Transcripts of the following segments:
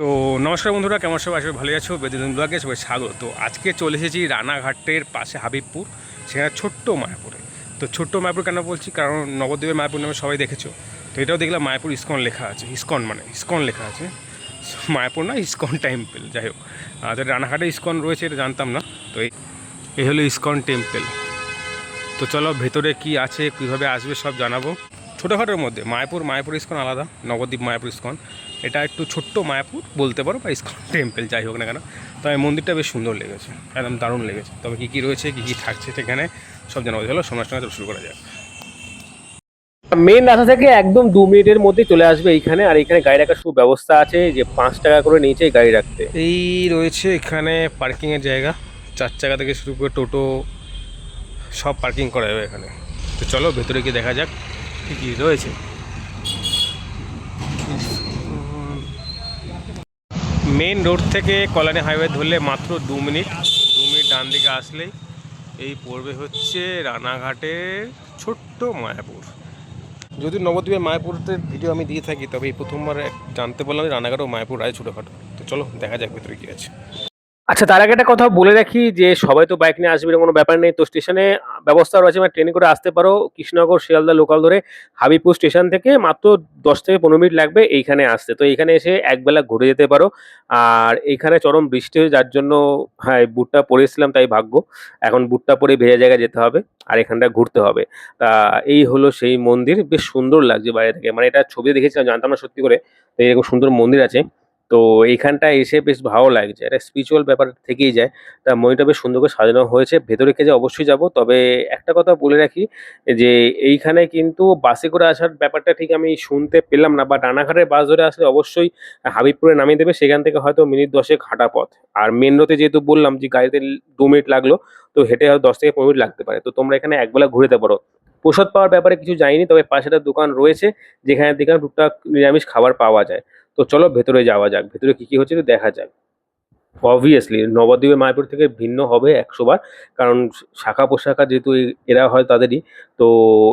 তো নমস্কার বন্ধুরা, কেমন সবাই? আসবে ভালো আছো। বেদিন ব্লগে সবাই স্বাগত। তো আজকে চলে এসেছি রানাঘাটের পাশে হাবিবপুর, সেখানে ছোট্ট মায়াপুরে। তো ছোট্ট মায়াপুর কেন বলছি? কারণ নবদ্বীপের মায়াপুর নামে সবাই দেখেছ। তো এটাও দেখলাম মায়াপুর ইস্কন লেখা আছে। ইস্কন মানে ইস্কন লেখা আছে। মায়াপুর না, ইস্কন টেম্পল যাই হোক। আর রানাঘাটে ইস্কন রয়েছে এটা জানতাম না। তো এই এই হলো ইস্কন টেম্পল। তো চলো ভেতরে কি আছে কীভাবে আসবে সব জানাব। ছোটোখাটোর মধ্যে মায়াপুর মায়াপুর ইস্কন আলাদা নবদ্বীপ মায়াপুর ইস্কন। এটা একটু ছোট্ট মায়াপুর বলতে পারো বা ইস্কন টেম্পল যাই হোক না কেন। তবে মন্দিরটা বেশ সুন্দর লেগেছে একদম দারুণ লেগেছে। তবে কী কী রয়েছে কী কী থাকছে সেখানে সব জানাব। চলো সোনার সঙ্গে শুরু করা যাক। মেন রাস্তা থেকে একদম দু মিনিটের মধ্যে চলে আসবে এইখানে আর এখানে গাড়ি রাখার সুব্যবস্থা আছে যে পাঁচ টাকা করে নিচে গাড়ি রাখতে। এই রয়েছে এখানে পার্কিংয়ের জায়গা। চার চাকা থেকে শুরু করে টোটো সব পার্কিং করা যাবে এখানে। তো চলো, ভেতরে গিয়ে দেখা যাক কী কী রয়েছে। মেন রোড থেকে কল্যাণী হাইওয়ে ধরলে মাত্র দু মিনিট। দু মিনিট ডান দিকে আসলেই এই পড়বে হচ্ছে রানাঘাটের ছোট্ট মায়াপুর। যদি নবদ্বীপের মায়াপুরের ভিডিও আমি দিয়ে থাকি, তবে এই প্রথমবার জানতে পারলাম রানাঘাট ও মায়াপুর রায় ছোটোখাটো। তো চলো, দেখা যাক ভেতরে কী আছে। আচ্ছা তার আগে একটা কথা বলে রাখি যে সবাই তো বাইক নিয়ে আসবে কোনো ব্যাপার নেই। তো স্টেশনে ব্যবস্থা রয়েছে মানে ট্রেনে করে আসতে পারো। কৃষ্ণনগর, শিয়ালদা লোকাল ধরে হাবিপুর স্টেশন থেকে মাত্র দশ থেকে পনেরো মিনিট লাগবে এইখানে আসতে। তো এইখানে এসে একবেলা ঘুরে যেতে পারো। আর এইখানে চরম বৃষ্টি হয়ে যার জন্য হ্যাঁ বুটটা পরেছিলাম তাই ভাগ্য। এখন বুটটা পরে ভেজা জায়গায় যেতে হবে আর এখানটা ঘুরতে হবে। তা এই হলো সেই মন্দির। বেশ সুন্দর লাগছে বাইরে থেকে। মানে এটা ছবি দেখেছিলাম, জানতাম না সত্যি করে। তো এরকম সুন্দর মন্দির আছে। তো এইখানটা এসে বেশ ভালো লাগছে। একটা স্পিরিচুয়াল ব্যাপার থেকেই যায়। তা মনিটা বেশ সুন্দর করে সাজানো হয়েছে। ভেতরে যে অবশ্যই যাব। তবে একটা কথা বলে রাখি যে এইখানে কিন্তু বাসে করে আসার ব্যাপারটা ঠিক আমি শুনতে পেলাম না বা রানাঘাটের বাস ধরে আসলে অবশ্যই হাবিবপুরে নামিয়ে দেবে। সেখান থেকে হয়তো মিনিট দশেক হাঁটা পথ। আর মেন রোডে যেহেতু বললাম যে গাড়িতে দু মিনিট লাগল, তো হেঁটে হয়তো দশ থেকে পনেরো মিনিট লাগতে পারে। তো তোমরা এখানে একবেলা ঘুরে যেতে পারো। প্রসাদ পাওয়ার ব্যাপারে কিছু জানিনি, তবে পাশে একটা দোকান রয়েছে, যেখানে দেখলাম টুকটাক নিরামিষ খাবার পাওয়া যায়। তো চলো ভেতরে যাওয়া যাক, ভেতরে কি কি হচ্ছে দেখা যাক। অবভিয়াসলি নবদ্বীপের মায়াপুর থেকে ভিন্ন হবে একশো বার, কারণ শাখা পোশাখা যেহেতু এরা হয় তাদেরই, তো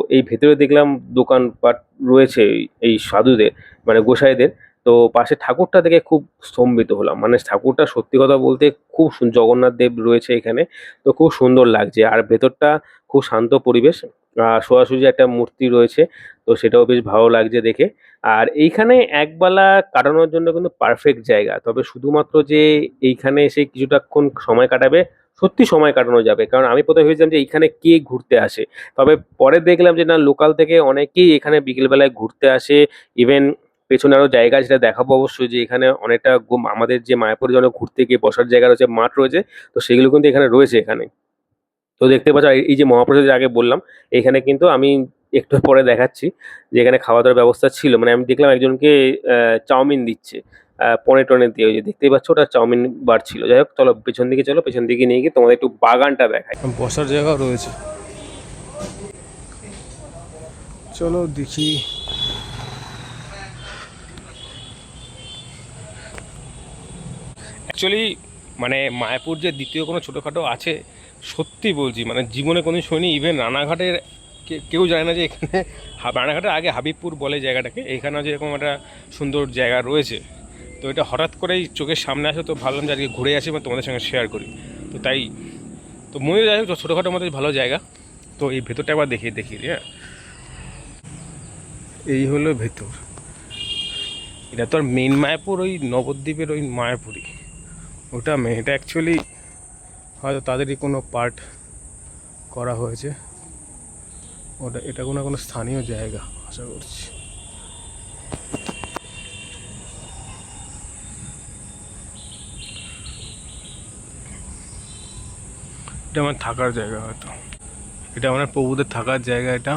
এই ভেতরে দেখলাম দোকানপাট রয়েছে এই- সাধুদের মানে গোসাইদের, তো পাশে ঠাকুরটা দেখে খুব স্তম্ভিত হলাম। মানে ঠাকুরটা সত্যি কথা বলতে খুব জগন্নাথ দেব রয়েছে এখানে, তো খুব সুন্দর লাগছে। আর ভেতরটা খুব শান্ত পরিবেশ আর সোজাসুজি একটা মূর্তি রয়েছে তো সেটাও বেশ ভালো লাগছে দেখে। আর এইখানে একবেলা কাটানোর জন্য কিন্তু পারফেক্ট জায়গা। তবে শুধুমাত্র যে এইখানে এসে কিছুটাক্ষণ সময় কাটাবে, সত্যি সময় কাটানো যাবে। কারণ আমি প্রথমে ভেবেছিলাম যে এইখানে কে ঘুরতে আসে। তবে পরে দেখলাম যে না লোকাল থেকে অনেকেই এখানে বিকেলবেলায় ঘুরতে আসে। ইভেন পেছনে আরও জায়গা সেটা দেখাবো অবশ্যই যে এখানে অনেকটা আমাদের যে মায়াপুরে যেন ঘুরতে গিয়ে বসার জায়গা রয়েছে, মাঠ রয়েছে, তো সেগুলো কিন্তু এখানে রয়েছে এখানে। তো দেখতে পাচ্ছ এই- যে মহাপ্রসাদের আগে বললাম, এখানে কিন্তু আমি একটু পরে দেখাচ্ছি। যে এখানে খাওয়া দাওয়ার ব্যবস্থা ছিল। মানে আমি দেখলাম একজনকে চাউমিন দিচ্ছে। পনে টনে দিয়ে। ওই যে দেখতেই পাচ্ছ ওটা চাউমিন বার ছিল। যাই হোক, চলো পেছন দিকে চলো। পেছন দিকে নিয়ে গিয়ে তোমাদের একটু বাগানটা দেখাই। বসার জায়গাও রয়েছে। চলো দেখি। অ্যাকচুয়ালি মানে মায়াপুর যে দ্বিতীয় কোনো ছোটোখাটো আছে, সত্যি বলছি। মানে জীবনে কোনো শুনি ইভেন রানাঘাটের কেউ জানে না যে এখানে রানাঘাটের আগে হাবিবপুর বলে জায়গাটাকে। এইখানেও যেরকম একটা সুন্দর জায়গা রয়েছে। তো এটা হঠাৎ করেই চোখের সামনে আসে, তো ভাবলাম যে আজকে ঘুরে আসি বা তোমাদের সঙ্গে শেয়ার করি। তো তাই, তো মনে যাই হোক ছোটোখাটোর মধ্যে ভালো জায়গা। তো এই ভেতরটা একবার দেখিয়ে দিই হ্যাঁ। এই হলো ভেতর। এটা তো আর মেন মায়াপুর, ওই নবদ্বীপের ওই মায়াপুরই। ওটা মেন এটা অ্যাকচুয়ালি হয়তো তাদেরই কোনো পার্ট করা হয়েছে। ওটা, এটা কোনো কোনো স্থানীয় জায়গা, আশা করছি। এটা আমার থাকার জায়গা হয়তো। এটা আমার প্রভুদের থাকার জায়গা এটা।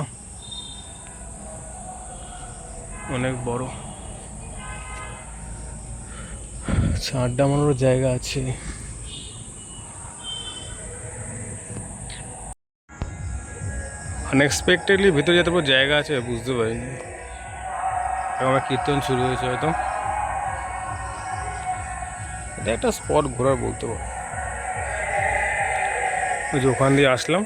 অনেক বড়। আচ্ছা আড্ডা মারারও জায়গা আছে। আনএক্সপেক্টেডলি ভিতরে যেতে পুরো জায়গা আছে, বুঝতে পারিনি। আমার কীর্তন শুরু হয়েছে হয়তো। এটা একটা স্পট ঘোরার বলতে পারো। ওই যে ওখান দিয়ে আসলাম।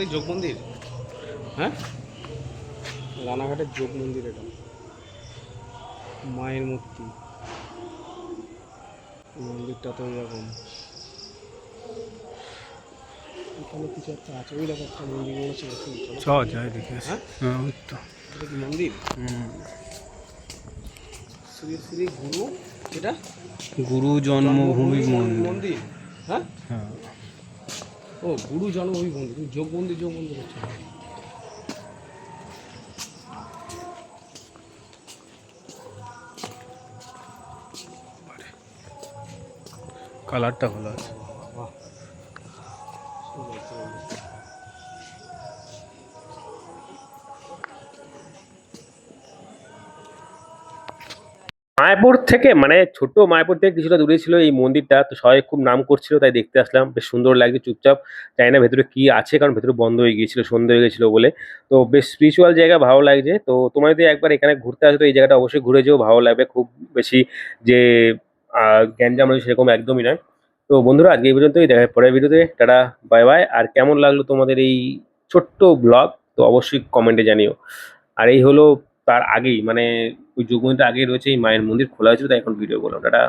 মন্দির যোগ মন্দির? হ্যাঁ? রানাঘাটের যোগ মন্দির এটা। মায়ের মূর্তি। মন্দিরটা তো এরকম এখানে কিছু একটা আছে ওই রকম একটা মন্দির মনে হচ্ছে চ যাই দেখে। হ্যাঁ? হ্যাঁ মন্দির? শ্রী শ্রী গুরু এটা গুরু জন্মভূমি মন্দির। মন্দির। হ্যাঁ? হ্যাঁ। ও গুরু জানো ওই বন্ধু তুমি যোগ বন্ধু যোগ বন্ধু করছ। কালারটা ভালো আছে। মায়াপুর থেকে মানে ছোট মায়াপুর থেকে কিছুটা দূরে ছিল এই মন্দিরটা, তো সবাই খুব নাম করছিল, তাই দেখতে আসলাম। বেশ সুন্দর লাগছে, চুপচাপ। জানি না ভেতরে কি আছে, কারণ ভেতরে বন্ধ হয়ে গিয়েছিল সন্ধ্যে হয়ে গেছিল বলে। তো বেশ স্পিরিচুয়াল জায়গা, ভালো লাগছে। তো তোমরা যদি একবার এখানে ঘুরতে আসো, তো এই জায়গাটা অবশ্যই ঘুরে যেও, ভালো লাগবে। খুব বেশি যে গ্যাঞ্জাম রয়েছে সেরকম একদমই নয়। তো বন্ধুরা, আজকে এই পর্যন্তই। দেখা পরের ভিডিওতে। Tata, bye bye. আর কেমন লাগল তোমাদের এই ছোট্ট ব্লগ তো অবশ্যই কমেন্টে জানিও। আর এই হলো তার আগেই মানে ওই যোগ আগে রয়েছে এই মায়ের মন্দির খোলা হয়েছিল তাই এখন ভিডিও করলাম। টাটা।